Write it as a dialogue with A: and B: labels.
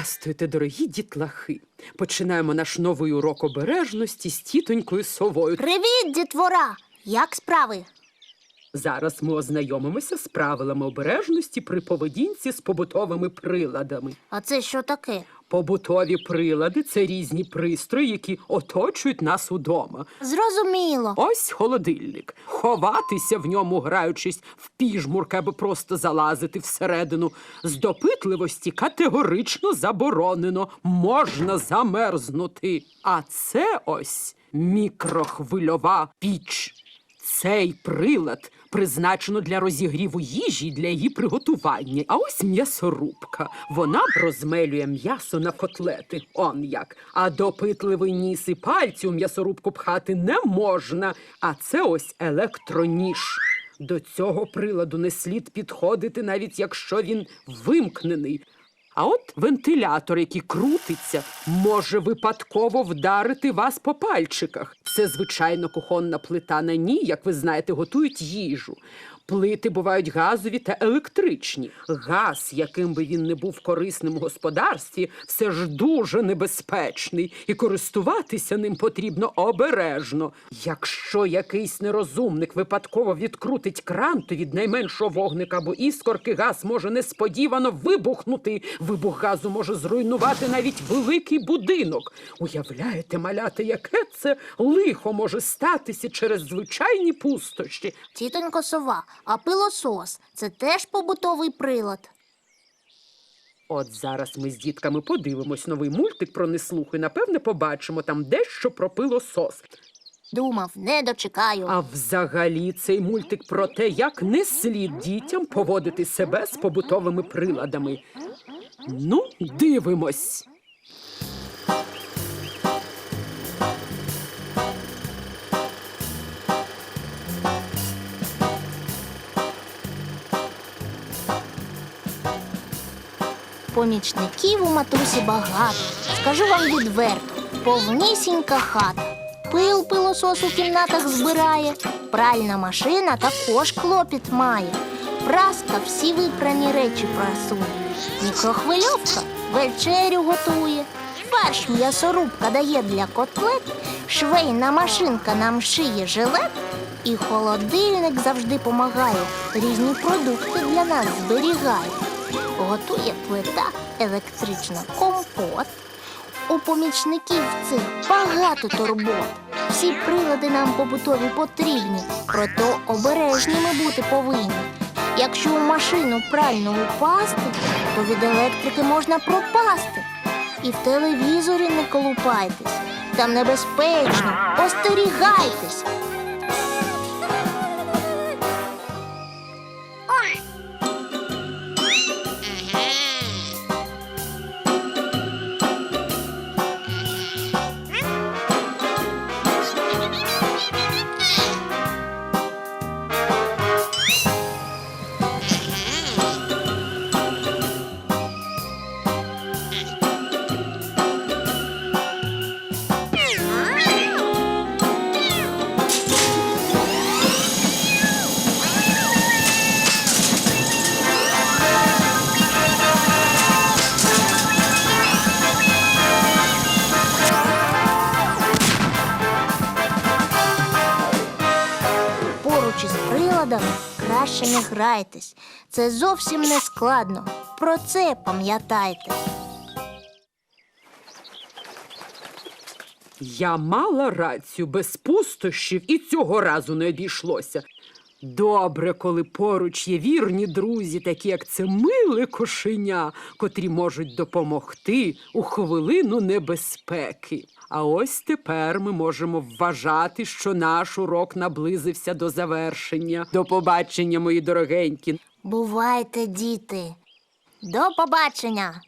A: Здрастуйте, дорогі дітлахи. Починаємо наш новий урок обережності з тітонькою совою.
B: Привіт, дітвора! Як справи?
A: Зараз ми ознайомимося з правилами обережності при поведінці з побутовими приладами.
B: А це що таке?
A: Побутові прилади це різні пристрої, які оточують нас удома.
B: Зрозуміло.
A: Ось холодильник. Ховатися в ньому, граючись в піжмурки, аби просто залазити всередину. З допитливості категорично заборонено. Можна замерзнути. А це ось мікрохвильова піч. Цей прилад призначено для розігріву їжі для її приготування. А ось м'ясорубка. Вона розмелює м'ясо на котлети. Он як. А допитливий ніс і пальці у м'ясорубку пхати не можна. А це ось електроніж. До цього приладу не слід підходити, навіть якщо він вимкнений. А от вентилятор, який крутиться, може випадково вдарити вас по пальчиках. Це звичайно кухонна плита на ній, як ви знаєте, готують їжу. Плити бувають газові та електричні. Газ, яким би він не був корисним у господарстві, все ж дуже небезпечний, і користуватися ним потрібно обережно. Якщо якийсь нерозумник випадково відкрутить кран, то від найменшого вогника або іскорки газ може несподівано вибухнути. Вибух газу може зруйнувати навіть великий будинок. Уявляєте, маляти, яке це лихо може статися через звичайні пустощі.
B: Тітонько сова, а пилосос це теж побутовий прилад.
A: От зараз ми з дітками подивимось новий мультик про неслуху і напевне побачимо там дещо про пилосос.
B: Думав, не дочекаю.
A: А взагалі цей мультик про те, як не слід дітям поводити себе з побутовими приладами. Ну, дивимось.
B: Помічників у матусі багато. Скажу вам відверто, повнісінька хата. Пил пилосос у кімнатах збирає, пральна машина також клопіт має. Праска всі випрані речі прасує. Мікрохвильовка вечерю готує. Фарш м'ясорубка дає для котлет, швейна машинка нам шиє жилет, і холодильник завжди помагає, різні продукти для нас зберігає. Готує плита електрична компот. У помічників цих багато турбот. Всі прилади нам побутові потрібні, проте обережні ми бути повинні. Якщо у машину прально упасти, то від електрики можна пропасти. І в телевізорі не колупайтесь. Там небезпечно, остерігайтесь. Краще не грайтесь. Це зовсім не складно. Про це пам'ятайте.
A: Я мала рацію без пустощів і цього разу не обійшлося. Добре, коли поруч є вірні друзі, такі як це миле кошеня, котрі можуть допомогти у хвилину небезпеки. А ось тепер ми можемо вважати, що наш урок наблизився до завершення. До побачення, мої дорогенькі.
B: Бувайте, діти. До побачення!